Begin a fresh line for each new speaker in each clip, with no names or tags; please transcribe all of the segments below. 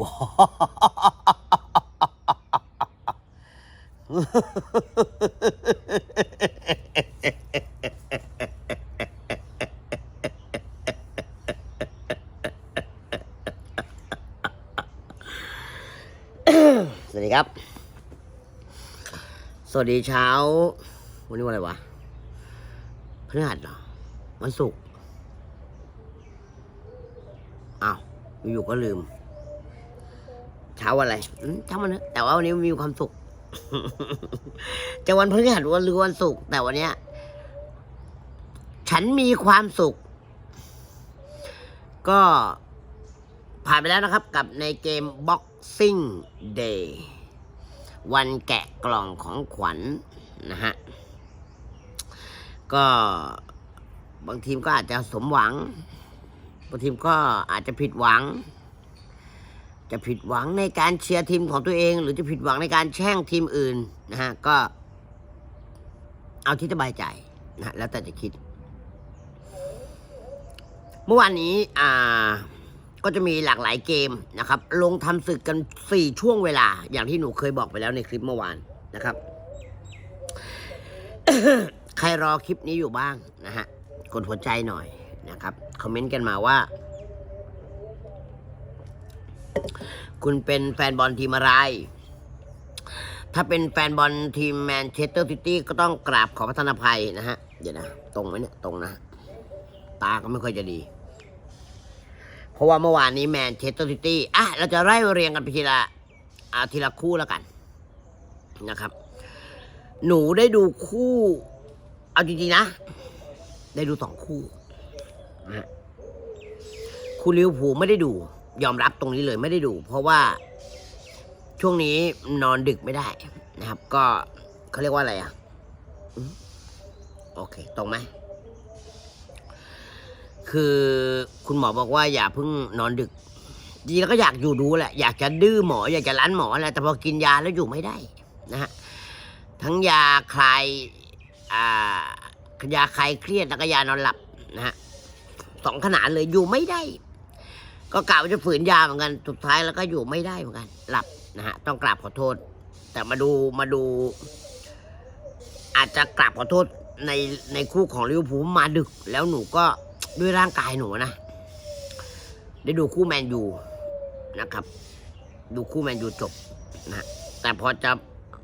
ว้สวัสดีครับ สวัสดีเช้า วันนี้วันอะไรวะพฤหัสเหรอ วันศุกร์ อ้าว อยู่ๆ ก็ลืม เช้าอะไรอืมช่ามันเถอะแต่ว่าวันนี้มีความสุข จะวันพฤหัสวันหรือวันศุกร์แต่วันเนี้ย ฉันมีความสุข ก็ผ่านไปแล้วนะครับ กับในเกม Boxing Day วันแกะกล่องของขวัญนะฮะ ก็บางทีมก็อาจจะสมหวัง บางทีมก็อาจจะผิดหวัง จะผิดหวังในการเชียร์ทีมของตัวเอง หรือจะผิดหวังในการแช่งทีมอื่นนะฮะก็เอาที่สบายใจนะแล้วแต่จะคิด เมื่อวานนี้อ่าก็จะมีหลากหลายเกมนะครับ ลงทำศึกกันสี่ช่วงเวลา อย่างที่หนูเคยบอกไปแล้วในคลิปเมื่อวานนะครับ ใครรอคลิปนี้อยู่บ้างนะฮะ กดหัวใจหน่อยนะครับ คอมเมนต์กันมาว่า คุณเป็นแฟนบอลทีมอะไร ถ้าเป็นแฟนบอลทีมแมนเชสเตอร์ซิตี้ก็ต้องกราบขอพระธนภัยนะฮะ เดี๋ยวนะ ตรงไหมเนี่ย ตรงนะ ตาก็ไม่ค่อยจะดี เพราะว่าเมื่อวานนี้แมนเชสเตอร์ซิตี้ อะ เราจะไล่เรียงกันไปทีละอ่าทีละคู่แล้วกัน นะครับ หนูได้ดูคู่ เอาจริงๆนะ ได้ดูสองคู่นะคู่ลิวอร์พูไม่ได้ดู ยอมรับตรงนี้เลยไม่ได้ดู เพราะว่าช่วงนี้นอนดึกไม่ได้นะครับ ก็เขาเรียกว่าอะไรอะโอเค ตรงไหมคือคุณหมอบอกว่าอย่าเพิ่งนอนดึกจริงแล้วก็อยากอยู่ดูแหละ อยากจะดื้อหมอ อยากจะรั้นหมอแหละแต่พอกินยาแล้วอยู่ไม่ได้นะฮะทั้งยาคลายอ่ายาคลายเครียดแล้วก็ยานอนหลับนะฮะสองขนาดเลยอยู่ไม่ได้ ก็กล่าวว่าจะฝืนยาเหมือนกัน สุดท้ายแล้วก็อยู่ไม่ได้เหมือนกัน หลับนะฮะ ต้องกราบขอโทษ แต่มาดูมาดู อาจจะกราบขอโทษในในคู่ของลิเวอร์พูลมาดึก แล้วหนูก็ด้วยร่างกายหนูนะ ได้ดูคู่แมนยูนะครับ ดูคู่แมนยูจบนะฮะแต่พอจะ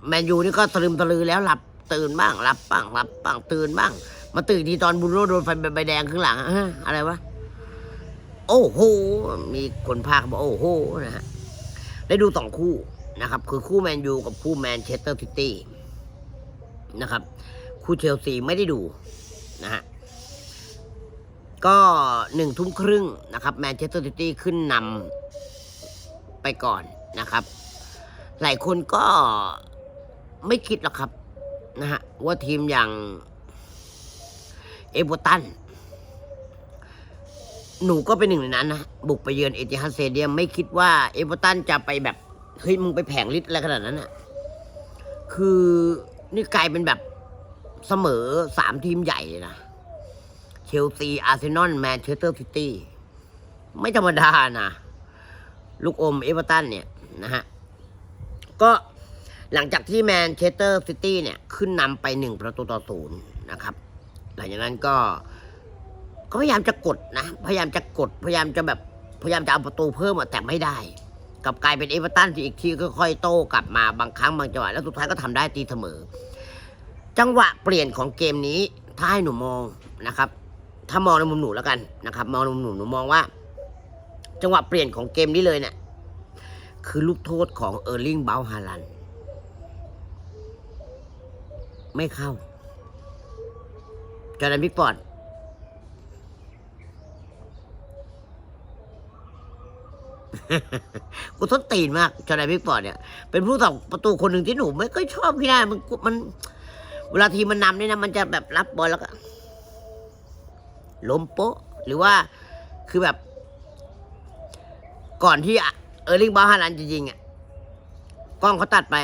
แมนยูนี่ก็ตรึมตะลือแล้วหลับตื่นบ้างหลับบ้างหลับบ้างตื่นบ้าง มาตื่นทีตอนบุญโรโดนไฟใบแดงข้างหลังอะไรวะ โอ้โห มีคนพาก็บอกโอ้โหนะฮะ ได้ดูสองคู่นะครับ คือคู่แมนยูกับคู่แมนเชสเตอร์ซิตี้นะครับ คู่เชลซีไม่ได้ดูนะฮะ ก็หนึ่งทุ่มครึ่งนะครับแมนเชสเตอร์ซิตี้ขึ้นนำไปก่อนนะครับ หลายคนก็ไม่คิดหรอกครับนะฮะว่าทีมอย่างเอเวอร์ตัน หนูก็เป็นหนึ่งในนั้นนะบุกไปเยือนเอติฮัดสเตเดียมไม่คิดว่าเอเวอร์ตันจะไปแบบเฮ้ยมึงไปแผงลิตอะไรขนาดนั้นอะคือนี่กลายเป็นแบบเสมอสามทีมใหญ่เลยนะเชลซีอาร์เซนอลแมนเชสเตอร์ซิตี้ไม่ธรรมดานะลูกอมเอเวอร์ตันเนี่ยนะฮะก็หลังจากที่แมนเชสเตอร์ซิตี้เนี่ย ขึ้นนำไปหนึ่งประตูต่อศูนย์นะครับ หลังจากนั้นก็ ก็พยายามจะกดนะ พยายามจะกด พยายามจะแบบ พยายามจะเอาประตูเพิ่มแต่ไม่ได้กลับกลายเป็นเอเวอร์ตันที่อีกทีก็ค่อยๆโต้กลับมาบางครั้งบางจังหวะแล้วสุดท้ายก็ทำได้ตีเสมอ จังหวะเปลี่ยนของเกมนี้ถ้าให้หนูมองนะครับ ถ้ามองในมุมหนูแล้วกันนะครับ มองในมุมหนูหนูมองว่า จังหวะเปลี่ยนของเกมนี้เลยเนี่ยคือลูกโทษของเออร์ลิงเบลฮาลันไม่เข้าจอร์แดนพิกฟอร์ด กูต้นตีนมากจอร์นพิกฟอร์ดเนี่ย เป็นผู้สับประตูคนหนึ่งที่หนูไม่ก็ชอบพี่ได้มันมัน เวลาทีมันนำเนี่ยนะมันจะแบบรับบอลแล้วก็ล้มโป๊ะ หรือว่าคือแบบ ก่อนที่เออร์ลิงบาฮาลันจะยิงอะกล้องเขาตัดไป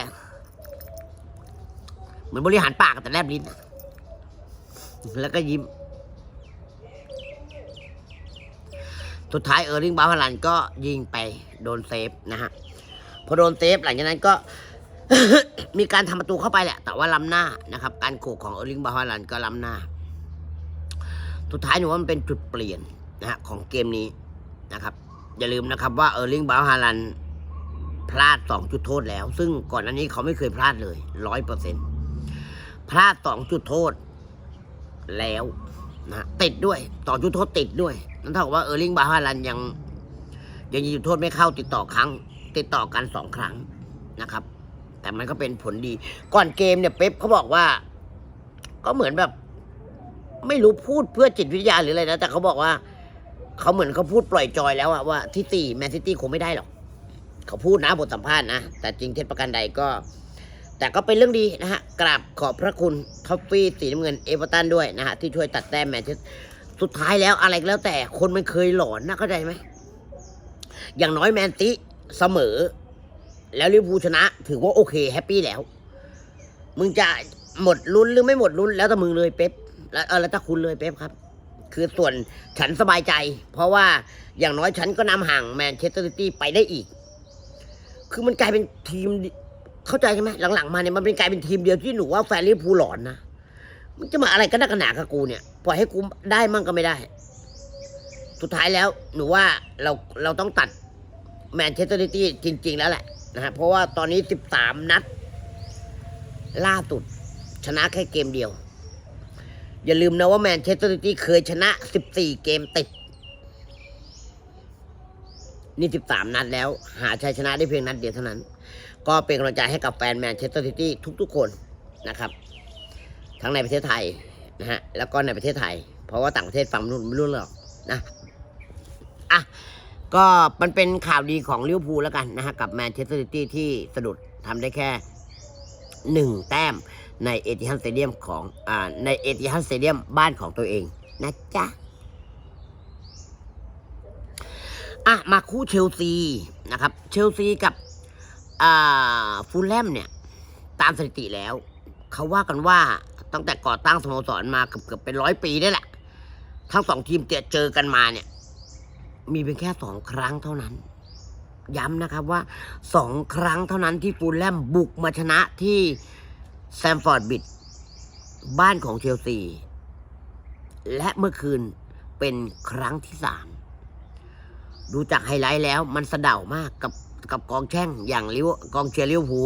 เหมือนบริหารปากแต่แลบลิ้น แล้วก็ยิ้ม สุดท้ายเออร์ลิงบาฮาลันก็ยิงไปโดนเซฟนะฮะ พอโดนเซฟหลังจากนั้นก็มีการทำประตูเข้าไปแหละ แต่ว่าล้ำหน้านะครับ การโขกของเออร์ลิงบาฮาลันก็ล้ำหน้า สุดท้ายหนูว่ามันเป็นจุดเปลี่ยนนะฮะของเกมนี้นะครับ อย่าลืมนะครับว่าเออร์ลิงบาฮาลันพลาดสองจุดโทษแล้ว ซึ่งก่อนอันนี้เขาไม่เคยพลาดเลยร้อยเปอร์เซ็นพลาดสองจุดโทษแล้วนะติดด้วยสองจุดโทษติดด้วย นั่นเท่ากับว่าเออร์ลิงบาฮาลันยัง ยังยิงจุดโทษไม่เข้าติดต่อครั้ง ติดต่อกันสองครั้งนะครับ แต่มันก็เป็นผลดี ก่อนเกมเนี่ยเป๊ปเขาบอกว่า ก็เหมือนแบบ ไม่รู้พูดเพื่อจิตวิทยาหรืออะไรนะแต่เขาบอกว่าเขาเหมือนเขาพูดปล่อยจอยแล้วอะว่าที่สี่แมนซิตี้คงไม่ได้หรอกเขาพูดนะบทสัมภาษณ์นะ แต่จริงเท็จประกันใดก็ แต่ก็เป็นเรื่องดีนะฮะ กราบขอบพระคุณท็อฟฟี่สีน้ำเงินเอเวอร์ตันด้วยนะฮะ ที่ช่วยตัดแต้มแมนเชส สุดท้ายแล้วอะไรก็แล้วแต่คนมันเคยหลอนนะเข้าใจไหม อย่างน้อยแมนซิเสมอ แล้วลิเวอร์พูลชนะ ถือว่าโอเคแฮปปี้แล้ว มึงจะหมดลุ้นหรือไม่หมดลุ้น แล้วแต่มึงเลยเป๊ปแล้วเออแล้วแต่คุณเลยเป๊ปครับ คือส่วนฉันสบายใจ เพราะว่าอย่างน้อยฉันก็นำห่างแมนเชสเตอร์ซิตี้ไปได้อีก คือมันกลายเป็นทีมเข้าใจใช่ไหมหลังๆมาเนี่ยมันเป็นกลายเป็นทีมเดียวที่หนูว่าแฟนลิเวอร์พูลหลอนนะ มันจะมาอะไรกันนักกันหนากับกูเนี่ย ปล่อยให้กูได้มั่งก็ไม่ได้ สุดท้ายแล้วหนูว่าเราเราต้องตัดแมนเชสเตอร์ซิตี้จริง ๆ แล้วแหละนะฮะเพราะว่าตอนนี้ 13 นัด ล่าสุด ชนะแค่เกมเดียว อย่าลืมนะว่าแมนเชสเตอร์ซิตี้เคยชนะ 14 เกมติด นี่ 13 นัดแล้ว หาชัยชนะได้เพียงนัดเดียวเท่านั้น ก็เป็นกำลังใจให้กับแฟนแมนเชสเตอร์ซิตี้ทุก ๆ คนนะครับ ทั้งในประเทศไทยนะฮะแล้วก็ในประเทศไทย เพราะว่าต่างประเทศฟังไม่รู้ไม่รู้หรอกนะอะก็มันเป็นข่าวดีของลิเวอร์พูลแล้วกันนะฮะกับแมนเชสเตอร์ซิตี้ที่สะดุดทำได้แค่หนึ่งแต้มในเอติฮันสเตเดียมของอ่าในเอติฮันสเตเดียมบ้านของตัวเองนะจ๊ะอะมาคู่เชลซีนะครับเชลซีกับอ่าฟูลแลมเนี่ย ตามสถิติแล้ว เขาว่ากันว่า ตั้งแต่ก่อตั้งสโมสรมาเกือบเกือบเป็นร้อยปีได้แหละ ทั้งสองทีมเจอเจอกันมาเนี่ย มีเพียงแค่สองครั้งเท่านั้น ย้ำนะครับว่าสองครั้งเท่านั้นที่ฟูลแลมบุกมาชนะที่แซมฟอร์ดบิดบ้านของเชลซี และเมื่อคืนเป็นครั้งที่สามดูจากไฮไลท์แล้วมันสะเดามากกับกับกองแช่งอย่างลิวกองเชียร์ลิวพู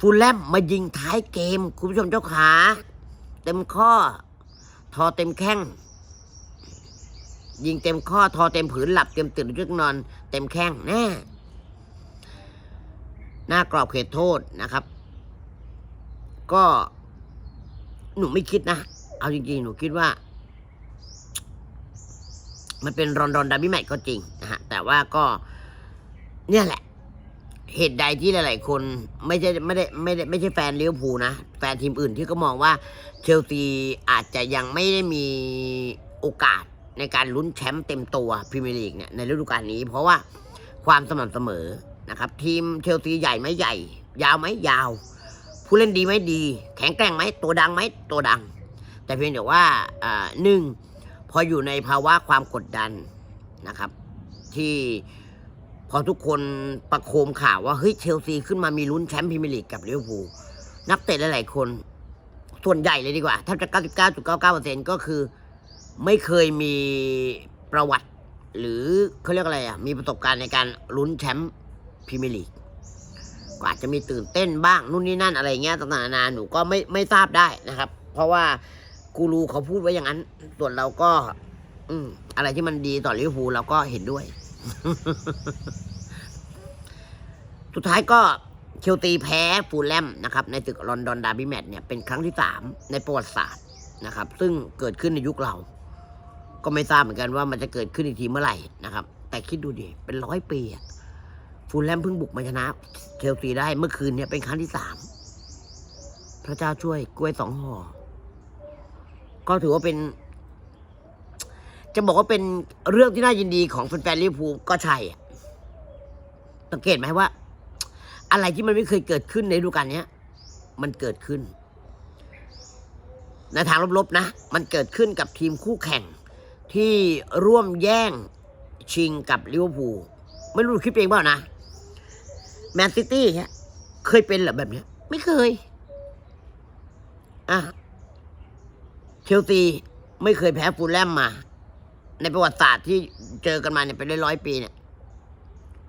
ฟูลแลมมายิงท้ายเกม คุณผู้ชมเจ้าขา เต็มข้อ ทอเต็มแข้ง ยิงเต็มข้อ ทอเต็มผืนหลับเต็มตื่นลึกนอน เต็มแข้งแน่หน้ากรอบเขตโทษนะครับ ก็หนูไม่คิดนะ เอาจริงๆ หนูคิดว่า มันเป็นรอนดอนดาร์บี้แมตก็จริงนะฮะ แต่ว่าก็เนี่ยแหละ เหตุใดที่หลาย ๆ คนไม่ใช่ไม่ได้ไม่ได้ไม่ใช่แฟนเลิเวอร์พูลนะ แฟนทีมอื่นที่ก็มองว่าเชลซีอาจจะยังไม่ได้มีโอกาสในการลุ้นแชมป์เต็มตัวพรีเมียร์ลีกเนี่ยในฤดูกาลนี้ เพราะว่าความสม่ำเสมอนะครับ ทีมเชลซีใหญ่ไหมใหญ่ ยาวไหมยาว ผู้เล่นดีไหมดี แข็งแกร่งไหมตัวดังไหมตัวดัง แต่เพียงแต่ว่าอ่าหนึ่งพออยู่ในภาวะความกดดันนะครับ ที่ พอทุกคนประโคมข่าวว่าเฮ้ยเชลซีขึ้นมามีลุ้นแชมป์พรีเมียร์ลีกกับลิเวอร์พูลนักเตะหลายๆคน ส่วนใหญ่เลยดีกว่าแทบจะ 99.99%ก็คือไม่เคยมีประวัติ หรือเขาเรียกอะไรอะมีประสบการณ์ในการลุ้นแชมป์พรีเมียร์ลีกก็อาจจะมีตื่นเต้นบ้างนู่นนี่นั่นอะไรเงี้ยต่างๆนานาหนูก็ไม่ไม่ทราบได้นะครับ เพราะว่ากูรูเขาพูดไว้อย่างนั้น ส่วนเราก็ อืมอะไรที่มันดีต่อลิเวอร์พูลเราก็เห็นด้วย สุดท้ายก็เชลซีแพ้ฟูลแลมนะครับ ในศึกลอนดอนดาร์บี้แมตช์เนี่ยเป็นครั้งที่สามในประวัติศาสตร์นะครับ ซึ่งเกิดขึ้นในยุคเรา ก็ไม่ทราบเหมือนกันว่ามันจะเกิดขึ้นอีกทีเมื่อไหร่นะครับ แต่คิดดูดิเป็นร้อยปีฟูลแลมเพิ่งบุกมาชนะเชลซีได้เมื่อคืนเนี่ยเป็นครั้งที่สามพระเจ้าช่วยกล้วยสองห่อก็ถือว่าเป็น จะบอกว่าเป็นเรื่องที่น่ายินดีของแฟนๆลิเวอร์พูลก็ใช่สังเกตไหมว่า อะไรที่มันไม่เคยเกิดขึ้นในฤดูกาลนี้มันเกิดขึ้น ในทางลบๆนะ มันเกิดขึ้นกับทีมคู่แข่ง ที่ร่วมแย่งชิงกับลิเวอร์พูลไม่รู้คิดเองเปล่านะแมนซิตี้เนี่ยเคยเป็นหรอแบบนี้ไม่เคย อะเชลซีไม่เคยแพ้ฟูลแลมมา ในประวัติศาสตร์ที่เจอกันมาเนี่ยเป็นร้อยๆปีเนี่ย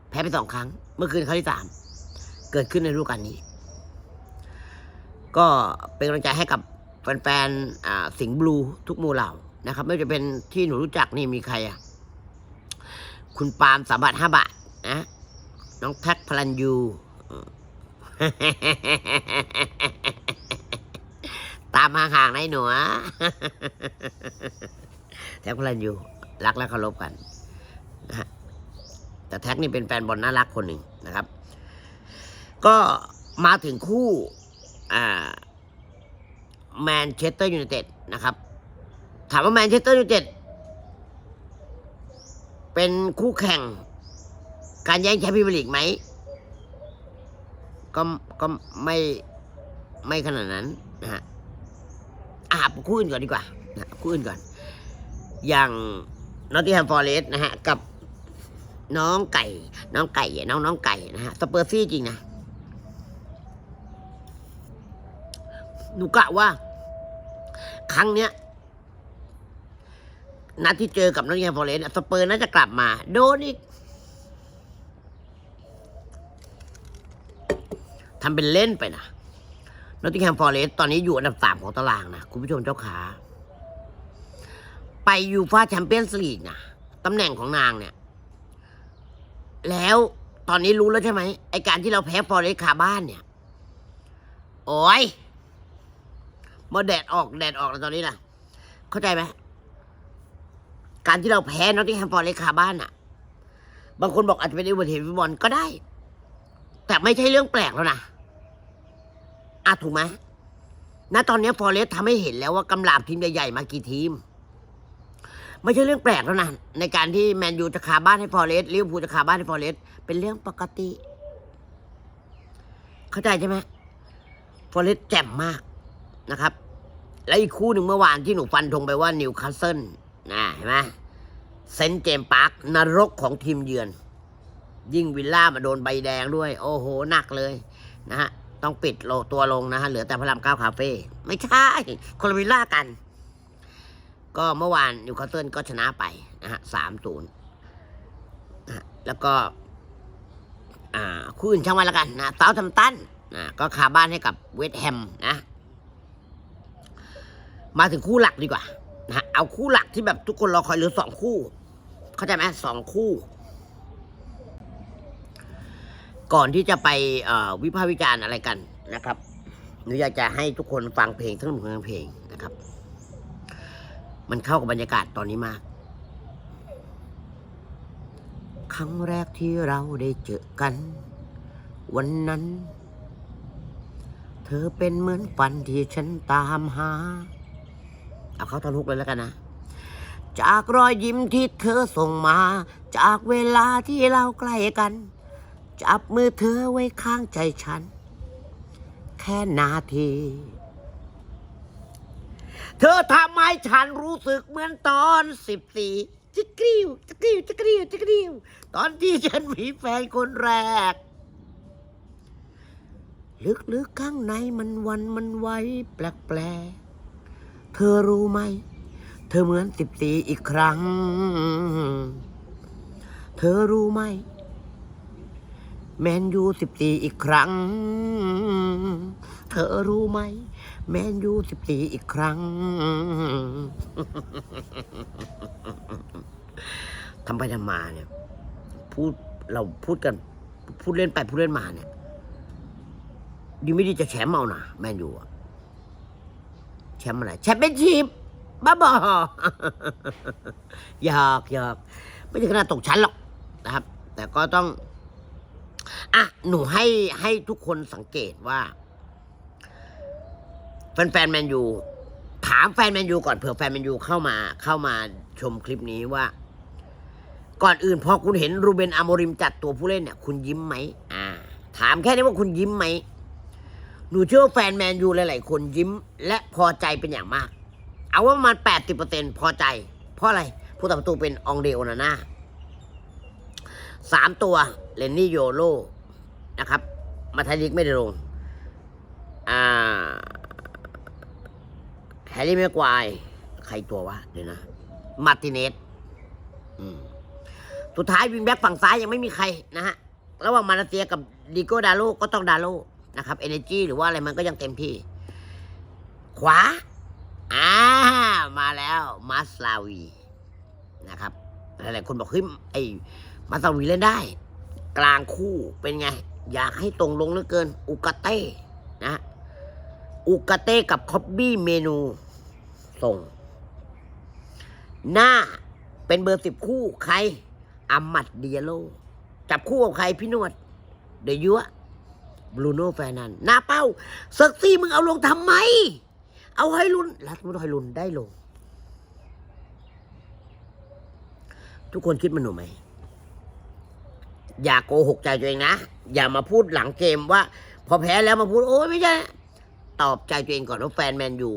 แพ้ไปสองครั้ง เมื่อคืนครั้งที่สามเกิดขึ้นในฤดูกาลนี้ ก็เป็นกำลังใจให้กับแฟนๆสิงห์บลูทุกหมู่เหล่านะครับ ไม่ว่าจะเป็นที่หนูรู้จักนี่มีใครอะ คุณปาล์มสามบาทห้าบาทนะน้องแท็กพลันยูตามห่างๆนหนูแท็กพลันยู รักและเคารพกันนะฮะแต่แท็กนี่เป็นแฟนบอลน่ารักคนหนึ่งนะครับ ก็มาถึงคู่แมนเชสเตอร์ยูไนเต็ดนะครับ ถามว่าแมนเชสเตอร์ยูไนเต็ดเป็นคู่แข่งการแย่งแชมป์พรีเมียร์ลีกไหมก็ก็ไม่ไม่ขนาดนั้นนะฮะอะคู่อื่นก่อนดีกว่านะคู่อื่นก่อน อย่าง นอตติแฮมฟอร์เรสต์นะฮะ กับน้องไก่ น้องไก่ น้องน้องไก่นะฮะ สเปอร์ซี่จริงนะ หนูกะว่า ครั้งเนี้ย นัดที่เจอกับนอตติแฮมฟอร์เรสต์สเปอร์น่าจะกลับมา โดนอีกทำเป็นเล่นไปนะนอตติงแฮมฟอร์เรสตอนนี้อยู่อันดับสามของตารางนะ คุณผู้ชมเจ้าขา ไปยูฟาแชมเปี้ยนส์ลีกนะตำแหน่งของนางเนี่ย แล้วตอนนี้รู้แล้วใช่ไหมไอการที่เราแพ้ฟอร์เรสคาบ้านเนี่ย โอ้ยมาแดดออกแดดออกแล้วตอนนี้นะเข้าใจไหมการที่เราแพ้นอตติงแฮมฟอร์เรสคาบ้านอะ บางคนบอกอาจจะเป็นอุบัติเหตุฟุตบอลก็ได้ แต่ไม่ใช่เรื่องแปลกแล้วนะอะถูกไหมณตอนนี้ฟอร์เรสทำให้เห็นแล้วว่ากำลาบทีมใหญ่ๆมากี่ทีม ไม่ใช่เรื่องแปลกแล้วนะในการที่แมนยูจะคาบ้านให้ฟอร์เรสลิเวอร์พูลจะคาบ้านให้ฟอร์เรสต์เป็นเรื่องปกติ เข้าใจใช่ไหมฟอร์เรสต์แจ่มมากนะครับ และอีกคู่หนึ่งเมื่อวานที่หนูฟันธงไปว่านิวคาสเซิลนะเห็นไหมเซนต์เจมส์ปาร์คนรกของทีมเยือน ยิ่งวิลล่ามาโดนใบแดงด้วย โอ้โหหนักเลยนะฮะต้องปิดโลตัวลงนะฮะเหลือแต่พระรามก้าคาเฟ่ไม่ใช่คนละวิลล่ากัน ก็เมื่อวานนิวคาสเซิลก็ชนะไปนะฮะสามศูนย์แล้วก็อ่าคู่อื่นช่างวันละกันนะเซาทัมตันนะก็คาบ้านให้กับเวสแฮมนะ มาถึงคู่หลักดีกว่านะเอาคู่หลักที่แบบทุกคนรอคอยหลือสองคู่ เข้าใจไหมสองคู่ ก่อนที่จะไปอ่อวิพากษ์วิจารณ์อะไรกันนะครับหนูอยากจะให้ทุกคนฟังเพลงทั้งหมดเพลง มันเข้ากับบรรยากาศตอนนี้มาก ครั้งแรกที่เราได้เจอกัน วันนั้น เธอเป็นเหมือนฝันที่ฉันตามหา เอาเข้าทอนฮุกเลยแล้วกันนะ จากรอยยิ้มที่เธอส่งมา จากเวลาที่เราใกล้กัน จับมือเธอไว้ข้างใจฉัน แค่นาที เธอทำให้ฉันรู้สึกเหมือนตอนสิบสี่จิกริ้วจิกริ้วจิกริ้วจิกริ้วตอนที่ฉันมีแฟนคนแรก ลึกๆข้างในมันวันมันไวแปลกๆ เธอรู้ไหม เธอเหมือนสิบสี่อีกครั้ง เธอรู้ไหม แมนยูสิบสี่อีกครั้ง เธอรู้ไหม แมนยูสิบสี่อีกครั้ง ทำไปทำมาเนี่ย พูดเราพูดกัน พูดเล่นไปพูดเล่นมาเนี่ย ดีไม่ดีจะแชมป์เอานะแมนยูอะแชมป์อะไรแชมป์เป็นชีพบ้าบอหยอกหยอกไม่ถึงขนาดตกชั้นหรอกนะครับ แต่ก็ต้อง อะ หนูให้ให้ทุกคนสังเกตว่า แฟนแฟนๆแมนยูถามแฟนแมนยูก่อนเผื่อแฟนแมนยูเข้ามาเข้ามาชมคลิปนี้ว่า ก่อนอื่นพอคุณเห็นรูเบนอาโมริมจัดตัวผู้เล่นเนี่ยคุณยิ้มไหมอ่า ถามแค่นี้ว่าคุณยิ้มไหมหนูเชื่อแฟนแมนยูหลายๆคนยิ้ม และพอใจเป็นอย่างมาก เอาว่าประมาณแปดสิบเปอร์เซ็นพอใจ เพราะอะไร ผู้ตัดประตูเป็นองเดโอนาน่าสามตัวเลนนี่โยโลนะครับ มาไทยลีกไม่ได้ลง อ่า แฮร์รี่แม็กควายใครตัววะเดี๋ยวนะ มาร์ติเนสสุดท้ายวิงแบ็กฝั่งซ้ายยังไม่มีใครนะฮะ ระหว่างมาเลเซียกับดิโก้ดาโลก็ต้องดาโลนะครับเอเนจีหรือว่าอะไรมันก็ยังเต็มที่ ขวา อ่า มาแล้วมาสลาวีนะครับ หลายๆคนบอกเฮ้ยไอ้มาสลาวีเล่นได้ กลางคู่เป็นไง อยากให้ตรงลงเหลือเกิน อุกาเต้นะ อุกาเต้กับคอบบี้เมนูส่ง หน้าเป็นเบอร์สิบคู่ใครอามัดเดียโล จับคู่กับใครพี่นวด เดยวยัวบรูโน่แฟนันหน้าเป้าเซ็กซี่มึงเอาลงทำไม เอาให้ลุนรัฐมนตรีให้ลุนได้ลง ทุกคนคิดมันหนูไหม อย่าโกหกใจตัวเองนะ อย่ามาพูดหลังเกมว่า พอแพ้แล้วมาพูด โอ้ยไม่ใช่ ตอบใจตัวเองก่อนว่าแฟนแมนยู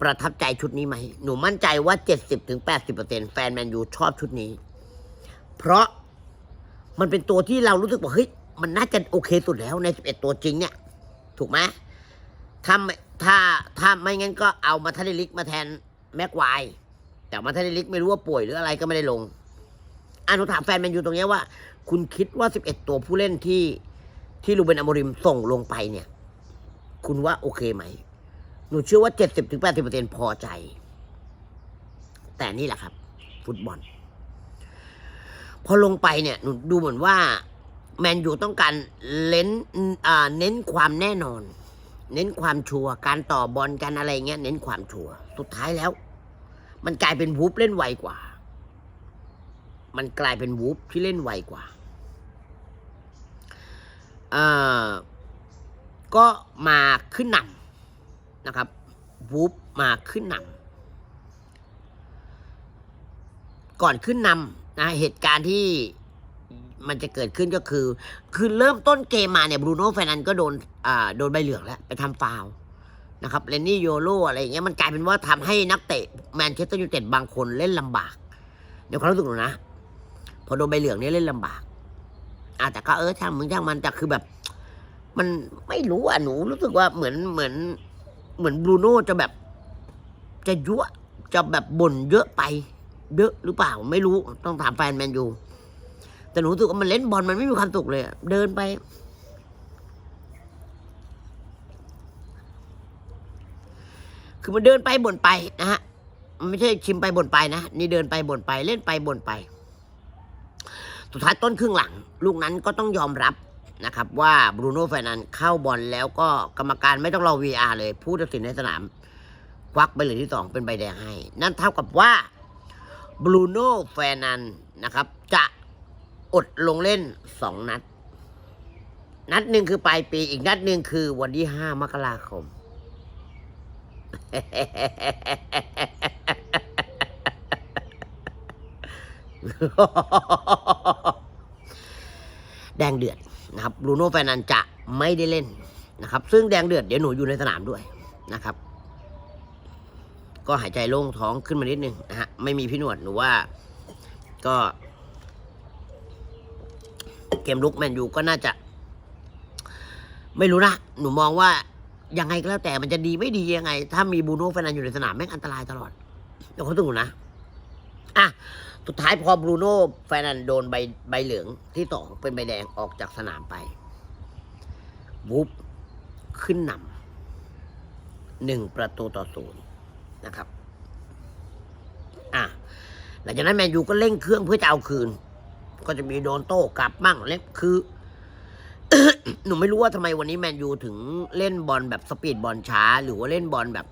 ประทับใจชุดนี้ไหม หนูมั่นใจว่า 70-80%แฟนแมนยูชอบชุดนี้ เพราะมันเป็นตัวที่เรารู้สึกว่าเฮ้ยมันน่าจะโอเคสุดแล้วใน 11 ตัวจริงเนี่ย ถูกไหมถ้าถ้าถ้าไม่งั้นก็เอามาทันเดลิกมาแทนแม็กควายแต่มาทันเดลิกไม่รู้ว่าป่วยหรืออะไรก็ไม่ได้ลงอะหนูถามแฟนแมนยูตรงเนี้ยว่า คุณคิดว่า 11 ตัวผู้เล่นที่ที่ลูเบนอโมริมส่งลงไปเนี่ย คุณว่าโอเคไหม หนูเชื่อว่า 70-80%พอใจ แต่นี่แหละครับ ฟุตบอล พอลงไปเนี่ย หนูดูเหมือนว่า แมนยูต้องการเน้นอ่าเน้นความแน่นอน เน้นความชัวร์การต่อบอลกันอะไรเงี้ย เน้นความชัวร์สุดท้ายแล้ว มันกลายเป็นวูฟเล่นไวกว่า มันกลายเป็นวูฟที่เล่นไวกว่าอ่า ก็มาขึ้นนำนะครับวูฟมาขึ้นนำก่อนขึ้นนำนะเหตุการณ์ที่มันจะเกิดขึ้นก็คือ คือเริ่มต้นเกมมาเนี่ยบรูโน่ไฟนันก็โดนอ่าโดนใบเหลืองแล้ว ไปทำฟาวนะครับเลนนี่โยโรอะไรอย่างเงี้ยมันกลายเป็นว่าทำให้นักเตะแมนเชสเตอร์ยูไนเต็ดบางคนเล่นลำบากในความรู้สึกหนูนะ พอโดนใบเหลืองเนี่ยเล่นลำบากอะแต่ก็เออช่างมึงช่างมันแต่คือแบบ มันไม่รู้อะหนูรู้สึกว่าเหมือนเหมือน เหมือนบรูโน่จะแบบ จะยั่วจะแบบบ่นเยอะไป เยอะหรือเปล่าไม่รู้ต้องถามแฟนแมนยูแต่หนูรู้สึกว่ามันเล่นบอลมันไม่มีความสุขเลยเดินไปคือมันเดินไปบ่นไปนะฮะมันไม่ใช่ชิมไปบ่นไปนะนี่เดินไปบ่นไปเล่นไปบ่นไป สุดท้ายต้นครึ่งหลัง ลูกนั้นก็ต้องยอมรับ นะครับว่าบรูโน่ไฟนันเข้าบอลแล้วก็กรรมการไม่ต้องรอ VR เลย ผู้ตัดสินในสนาม ควักใบเหลือที่สองเป็นใบแดงให้ นั่นเท่ากับว่าบรูโน่แฟนันนะครับ จะอดลงเล่นสองนัด นัดหนึ่งคือปลายปีอีกนัดหนึ่งคือวันที่ห้ามกราคม แดงเดือด นะครับบรูโน่แฟนันจะไม่ได้เล่นนะครับ ซึ่งแดงเดือดเดี๋ยวหนูอยู่ในสนามด้วยนะครับ ก็หายใจโล่งท้องขึ้นมานิดนึงนะฮะไม่มีพี่หนวดหนูว่าก็เกมลุกแมนยูก็น่าจะ ไม่รู้นะหนูมองว่ายังไงก็แล้วแต่มันจะดีไม่ดียังไง ถ้ามีบูโน่แฟนันอยู่ในสนามแม่งอันตรายตลอดเดี๋ยวเขาต้องดูนะอะ สุดท้ายพอบรูโน่แฟนันโดนใบใบเหลืองที่สองเป็นใบแดงออกจากสนามไปวูบขึ้นนำหนึ่งประตูต่อศูนย์นะครับ อะหลังจากนั้นแมนยูก็เร่งเครื่องเพื่อจะเอาคืน ก็จะมีโดนโต้กลับบ้างเล่นคือ หนูไม่รู้ว่าทำไมวันนี้แมนยูถึงเล่นบอลแบบสปีดบอลช้า หรือว่าเล่นบอลแบบ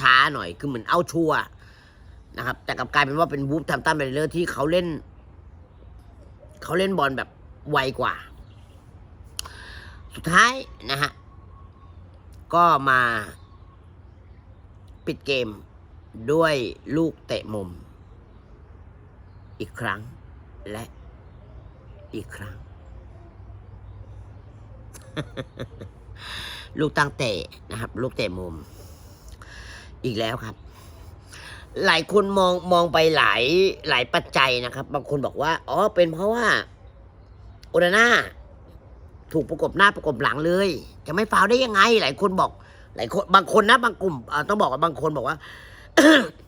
ช้าๆหน่อย คือเหมือนเอาชัวร์ นะครับ แต่กลับกลายเป็นว่าเป็นวูฟทำตั้มเบลเลอร์ที่เขาเล่น เขาเล่นบอลแบบไวกว่า สุดท้ายนะฮะ ก็มาปิดเกมด้วยลูกเตะมุม อีกครั้งและอีกครั้ง ลูกตั้งเตะนะครับ ลูกเตะมุม อีกแล้วครับ หลายคนมองมองไปหลายหลายปัจจัยนะครับ บางคนบอกว่า อ๋อ เป็นเพราะว่าโอนาน่าถูกประกบหน้าประกบหลังเลย จะไม่ฟาวได้ยังไง หลายคนบอก หลายคนบางคนนะ บางกลุ่มต้องบอกว่าบางคนบอกว่า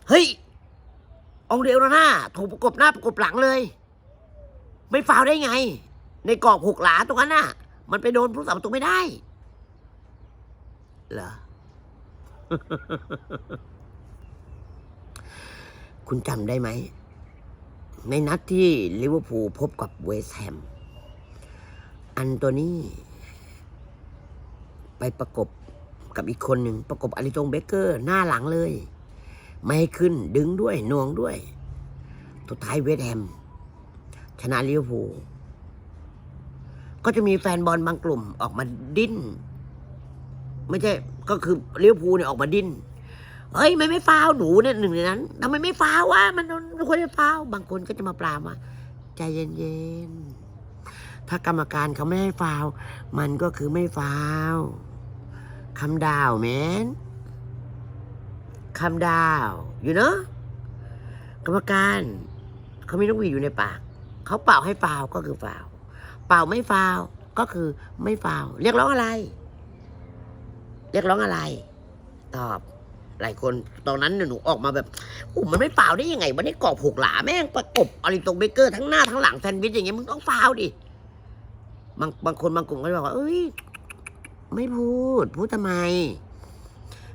เฮ้ยองเดโอนาน่าถูกประกบหน้าประกบหลังเลย ไม่ฟาวได้ไง ในกรอบหกหลาตรงนั้นน่ะ มันไปโดนผู้สาประตูไม่ได้เหรอ คุณจำได้ไหม ในนัดที่ลิเวอร์พูลพบกับเวสต์แฮม อันโตนี่ไปประกบกับอีกคนหนึ่งประกบอาริจงเบเกอร์หน้าหลังเลย ไม่ให้ขึ้นดึงด้วยน่วงด้วยสุดท้ายเวสต์แฮม ชนะลิเวอร์พูลก็จะมีแฟนบอลบางกลุ่มออกมาดิ้น ไม่ใช่ก็คือลิเวอร์พูลเนี่ยออกมาดิ้น เฮ้ยไม่ไม่ฟาวหนูเนี่ยหนึ่งในนั้นทำไมไม่ฟาววะมันมันควรจะฟาวบางคนก็จะมาปรามว่าใจเย็นๆถ้ากรรมการเขาไม่ให้ฟาวมันก็คือไม่ฟาวคำดาวแมนคำดาวอยู่เนอะกรรมการเขามีนกหวีดอยู่ในปากเขาเป่าให้ฟาวก็คือฟาวเป่าไม่ฟาวก็คือไม่ฟาวเรียกร้องอะไร เรียกร้องอะไร ตอบ หลายคนตอนนั้นเนี่ยหนูออกมาแบบโอ้มันไม่ฟาวล์ได้ยังไงวันนี้กรอบผูกหลาแม่งประกบอลิโตเบเกอร์ทั้งหน้าทั้งหลังแซนด์วิชอย่างเงี้ยมึงต้องฟาวดิบางบางคนบางกลุ่มก็บอกว่า เอ้ย ไม่พูด พูดทำไม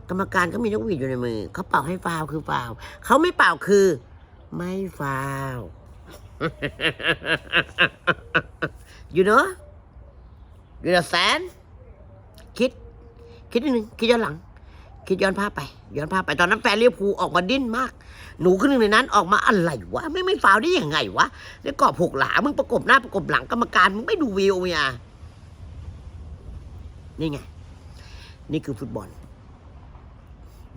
กรรมการก็มีนกหวีดอยู่ในมือ เขาเป่าให้ฟาวคือฟาวเขาไม่เป่าคือ ไม่ฟาวล์ you know you understand คิด คิดนิดนึงคิดย้อนหลัง คิดย้อนภาพไป ย้อนภาพไปตอนนั้นแฟนลิเวอร์พูออกมาดิ้นมาก หนูคนหนึ่งในนั้นออกมาอะไรวะ ไม่ไม่ฟาวได้ยังไงวะ แล้วกอบหกหลา มึงประกบหน้าประกบหลังกรรมการมึงไม่ดูวีโอเมียนี่ไง นี่คือฟุตบอล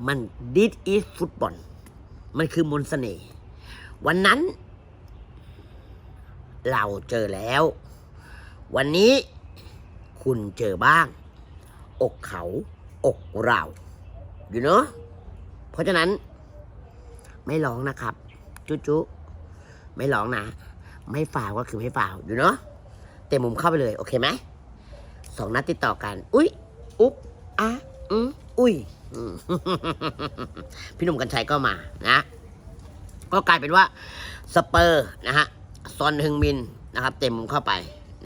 มัน this is ฟุตบอล มันคือมนต์เสน่ห์วันนั้น เราเจอแล้ว วันนี้คุณเจอบ้าง อกเขา อกเรา อยู่เนอะเพราะฉะนั้น ไม่ร้องนะครับ จุจุไม่ร้องนะ ไม่ฝ่าวก็คือไม่ฝ่าวอยู่เนอะเตะมุมเข้าไปเลย โอเคไหมสองนัดติดต่อกัน อุ๊ยอุ๊บอะอืมอุ้ยพี่หนุ่มกัญชัยก็มานะ ก็กลายเป็นว่าสเปอร์นะฮะซอนฮึงมินนะครับ เตะมุมเข้าไป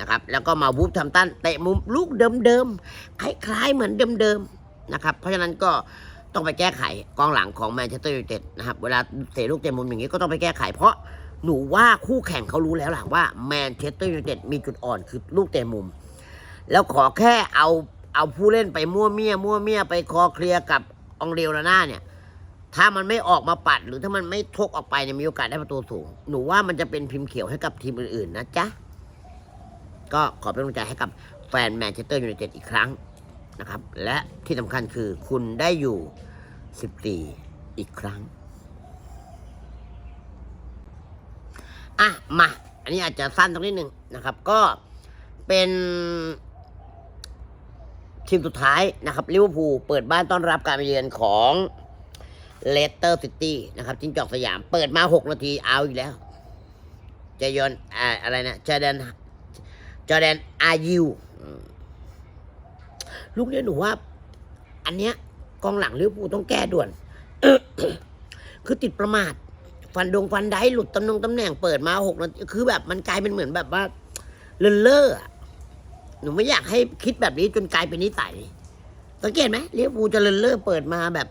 นะครับ แล้วก็มาวูฟทำตันเตะมุมลูกเดิมๆคล้ายๆเหมือนเดิมๆนะครับ เพราะฉะนั้นก็ ต้องไปแก้ไขกองหลังของแมนเชสเตอร์ยูไนเต็ดนะครับ เวลาเตะลูกเตะมุมอย่างนี้ก็ต้องไปแก้ไข เพราะหนูว่าคู่แข่งเขารู้แล้วหล่ะว่าแมนเชสเตอร์ยูไนเต็ดมีจุดอ่อนคือลูกเตะมุม แล้วขอแค่เอาเอาผู้เล่นไปมั่วเมียมั่วเมียไปคอเคลียร์กับองเรียวนาน่าเนี่ยถ้ามันไม่ออกมาปัด หรือถ้ามันไม่ทกออกไปเนี่ยมีโอกาสได้ประตูสูง หนูว่ามันจะเป็นพิมพ์เขียวให้กับทีมอื่นๆนะจ๊ะ ก็ขอเป็นกำลังใจให้กับแฟนแมนเชสเตอร์ยูไนเต็ดอีกครั้ง นะครับ และที่สำคัญคือคุณได้อยู่ 14 อีกครั้ง อะ มา อันนี้อาจจะสั้นตรงนิดนึงนะครับ ก็เป็นทีมสุดท้ายนะครับลิเวอร์พูลเปิดบ้านต้อนรับการเยือนของเลสเตอร์ซิตี้นะครับจิงจอกสยามเปิดมา 6 นาทีเอาอีกแล้วจะยอนอ่าอะไรนะจอแดนจอแดนอายู ลูกเนี้ยหนูว่า อันเนี้ยกองหลังลิเวอร์พูลต้องแก้ด่วน คือติดประมาท ฟันดงฟันได้หลุดตำแหน่งตำแหน่งเปิดมาหกนาทีคือแบบมันกลายเป็นเหมือนแบบว่าเลินเล่อหนูไม่อยากให้คิดแบบนี้จนกลายเป็นนิสัยสังเกตไหมลิเวอร์พูลจะเลินเล่อเปิดมาแบบ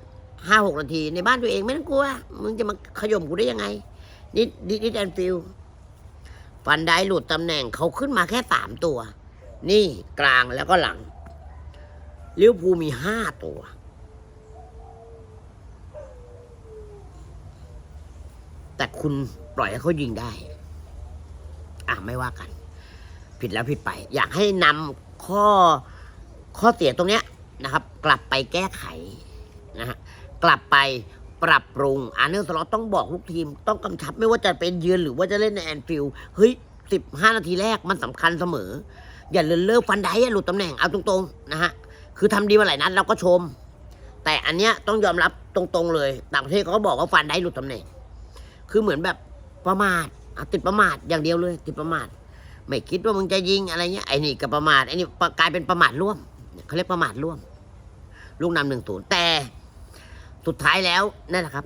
ห้าหกนาที ในบ้านตัวเองไม่ต้องกลัว มึงจะมาขย่มกูได้ยังไง นิดนิดนิดแอนฟิลฟันได้หลุดตำแหน่งเขาขึ้นมาแค่สามตัว นี่กลางแล้วก็หลัง ลิเวอร์พูลมีห้าตัว แต่คุณปล่อยให้เขายิงได้ อะไม่ว่ากัน ผิดแล้วผิดไป อยากให้นำข้อข้อเสียตรงเนี้ยนะครับ กลับไปแก้ไขนะฮะกลับไปปรับปรุงอาร์เนอร์สล็อตต้องบอกลูกทีม ต้องกำชับไม่ว่าจะเป็นเยือนหรือว่าจะเล่นในแอนฟิลด์เฮ้ยสิบห้านาทีแรกมันสำคัญเสมอ อย่าเลินเลิกฟันได้หลุดตำแหน่งเอาตรงๆนะฮะ คือทำดีมาหลายนัดเราก็ชม แต่อันเนี้ยต้องยอมรับตรงๆเลยต่างประเทศเขาก็บอกว่าฟันได้หลุดตำแหน่ง คือเหมือนแบบประมาทติดประมาทอย่างเดียวเลย ติดประมาทไม่คิดว่ามึงจะยิงอะไรเงี้ยไอ้นี่ก็ประมาทไอ้นี่กลายเป็นประมาทร่วมเขาเรียกประมาทร่วม ลูกนำหนึ่งศูนย์แต่สุดท้ายแล้วนั่นแหละครับ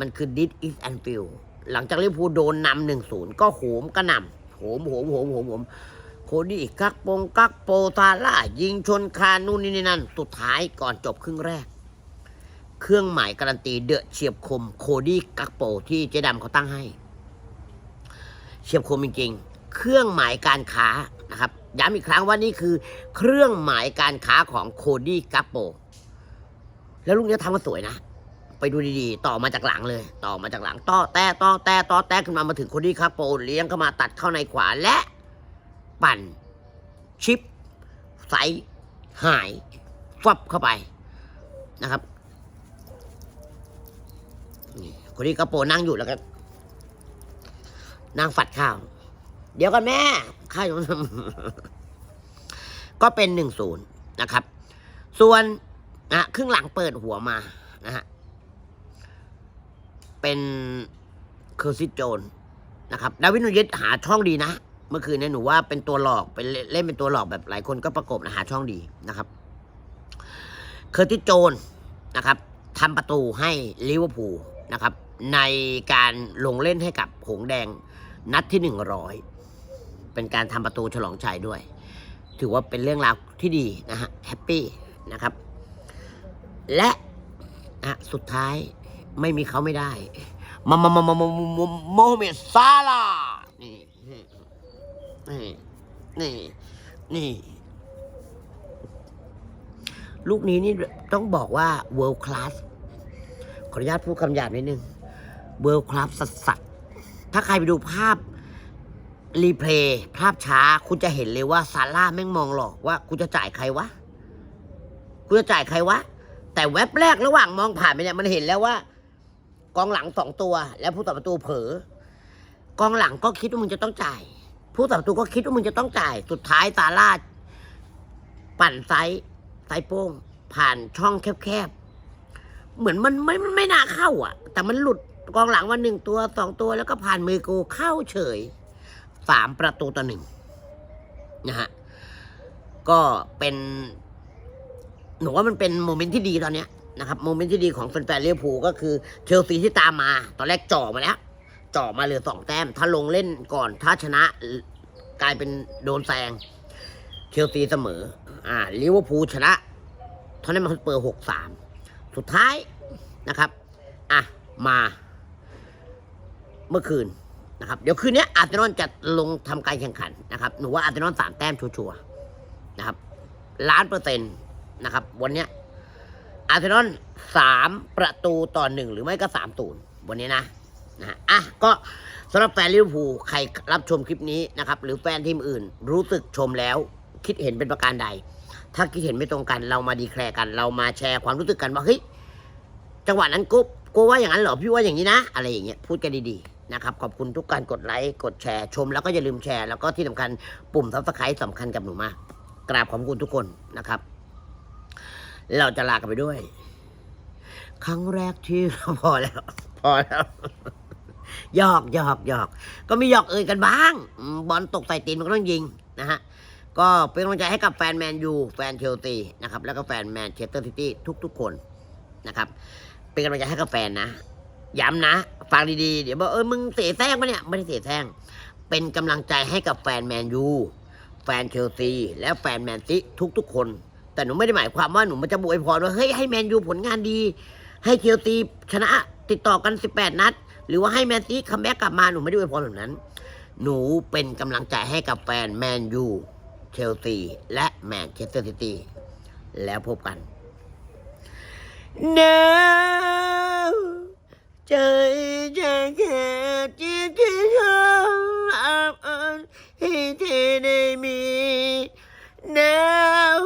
มันคือ did is and feel หลังจากลิเวอร์พูลโดนนำหนึ่งศูนย์ก็โหมกระหน่ำโหมโหมโหมโหมโหม โคดี้กักปงกักโปตาล่ายิงชนคานนู่นนี่นั่นสุดท้ายก่อนจบครึ่งแรก เครื่องหมายการันตีเดอะเฉียบคม โคดี้กักโปที่เจ๊ดำเขาตั้งให้ เฉียบคมจริงๆ เครื่องหมายการค้านะครับย้ำอีกครั้งว่านี่คือ เครื่องหมายการค้าของโคดี้กักโป แล้วลูกนี้ทำมาสวยนะไปดูดีๆ ต่อมาจากหลังเลย ต่อมาจากหลัง ต่อแต่ต่อแต่ต่อแต่ขึ้นมามาถึงโคดี้กักโปเลี้ยงเข้ามาตัดเข้าในขวาและ ปั่น ชิปใสหายฟับเข้าไปนะครับนี่คนนี้กระโปรงนั่งอยู่แล้วก็ นั่งฝัดข้าว เดี๋ยวกันแม่ข้าวอยู่ก็เป็นหนึ่งศูนย์นะครับ ส่วนนะครึ่งหลังเปิดหัวมานะฮะเป็นเคอร์ซิสโจนนะครับดาวินนูเยสหาช่องดีนะ เมื่อคืนเนี่ยหนูว่าเป็นตัวหลอกเป็นเล่นเป็นตัวหลอกแบบหลายคนก็ประกบนะหาช่องดีนะครับ เคอร์ติโจนนะครับทำประตูให้ลิเวอร์พูลนะครับ ในการลงเล่นให้กับหงแดงนัดที่หนึ่งร้อยเป็นการทำประตูฉลองชัยด้วย ถือว่าเป็นเรื่องราวที่ดีนะฮะแฮปปี้นะครับ และอะสุดท้ายไม่มีเขาไม่ได้มามามามามามาโมฮัมเม็ดซาลา นี่ นี่ นี่ ลูกนี้นี่ต้องบอกว่า world class ขออนุญาตพูดคำหยาบนิดนึง world class สัสสัสถ้าใครไปดูภาพรีเพลย์ภาพช้า คุณจะเห็นเลยว่าซาร่าแม่งมองหลอกว่ากูจะจ่ายใครวะกูจะจ่ายใครวะ แต่แว็บแรกระหว่างมองผ่านไปเนี่ยมันเห็นแล้วว่า กองหลังสองตัว แล้วผู้ต่อประตูเผลอกองหลังก็คิดว่ามึงจะต้องจ่าย ผู้ต่อประตูก็คิดว่ามึงจะต้องจ่าย สุดท้ายซาร่าปั่นไซส์ไซโป้ง ผ่านช่องแคบๆ เหมือนมันไม่มันไม่น่าเข้าอะ แต่มันหลุดกองหลังมาหนึ่งตัวสองตัวแล้วก็ผ่านมือกูเข้าเฉยสามประตูต่อหนึ่งนะฮะก็เป็น หนูว่ามันเป็นโมเมนต์ที่ดีตอนเนี้ยนะครับโมเมนต์ที่ดีของแฟนๆเลี้ยวภูก็คือเชลซีที่ตามมา ตอนแรกจ่อมาแล้ว จ่อมาเหลือสองแต้ม ถ้าลงเล่นก่อนถ้าชนะกลายเป็นโดนแซงเชลซีเสมอ อ่าลิเวอร์พูลชนะทอนนัมฮอตสเปอร์หกสามสุดท้ายนะครับ อะ มา เมื่อคืนนะครับ เดี๋ยวคืนนี้อาร์เซนอลจะลงทำการแข่งขันนะครับ หนูว่าอาร์เซนอลสามแต้มชัวร์ๆนะครับล้านเปอร์เซ็นต์นะครับ วันนี้อาร์เซนอลสามประตูต่อหนึ่งหรือไม่ก็สามตูนวันนี้นะ นะอะก็สำหรับแฟนลิเวอร์พูลใครรับชมคลิปนี้นะครับ หรือแฟนทีมอื่น รู้สึกชมแล้ว คิดเห็นเป็นประการใด ถ้าคิดเห็นไม่ตรงกัน เรามาดีแคร์กัน เรามาแชร์ความรู้สึกกันว่าเฮ้ยจังหวะนั้นกูกูว่าอย่างนั้นเหรอพี่ว่าอย่างนี้นะ อะไรอย่างเงี้ยพูดกันดีๆนะครับขอบคุณทุกการกดไลค์กดแชร์ชม แล้วก็อย่าลืมแชร์แล้วก็ที่สำคัญปุ่มซับสไครต์สำคัญกับหนูมากกราบขอบคุณทุกคนนะครับ เราจะลากันไปด้วย ครั้งแรกที่พอแล้ว พอแล้ว หยอกหยอกหยอกก็มีหยอกเอ่ยกันบ้าง บอลตกใส่ตีนมันก็ต้องยิงนะฮะก็เป็นกำลังใจให้กับแฟนแมนยูแฟนเชลซีนะครับแล้วก็แฟนแมนเชสเตอร์ซิตี้ทุกๆคนนะครับเป็นกำลังใจให้กับแฟนนะย้ำนะฟังดีๆ เดี๋ยวบอกเออมึงเสียแซงปะเนี่ยไม่ได้เสียแซงเป็นกำลังใจให้กับแฟนแมนยูแฟนเชลซีและแฟนแมนซิทุกๆคน แต่หนูไม่ได้หมายความว่าหนูมันจะบวยพรว่าเฮ้ยให้แมนยูผลงานดี ให้เชลซีชนะติดต่อกัน 18 นัด หรือว่าให้แมนซีคัมแบ็กกลับมาหนูไม่ได้อวยพรแบบนั้น หนูเป็นกำลังใจให้กับแฟนแมนยูเชลซีและแมนเชสเตอร์ซิตี้แล้วพบกัน Now ใจจะแค่ที่ที่เธออับอันให้เธอได้มี Now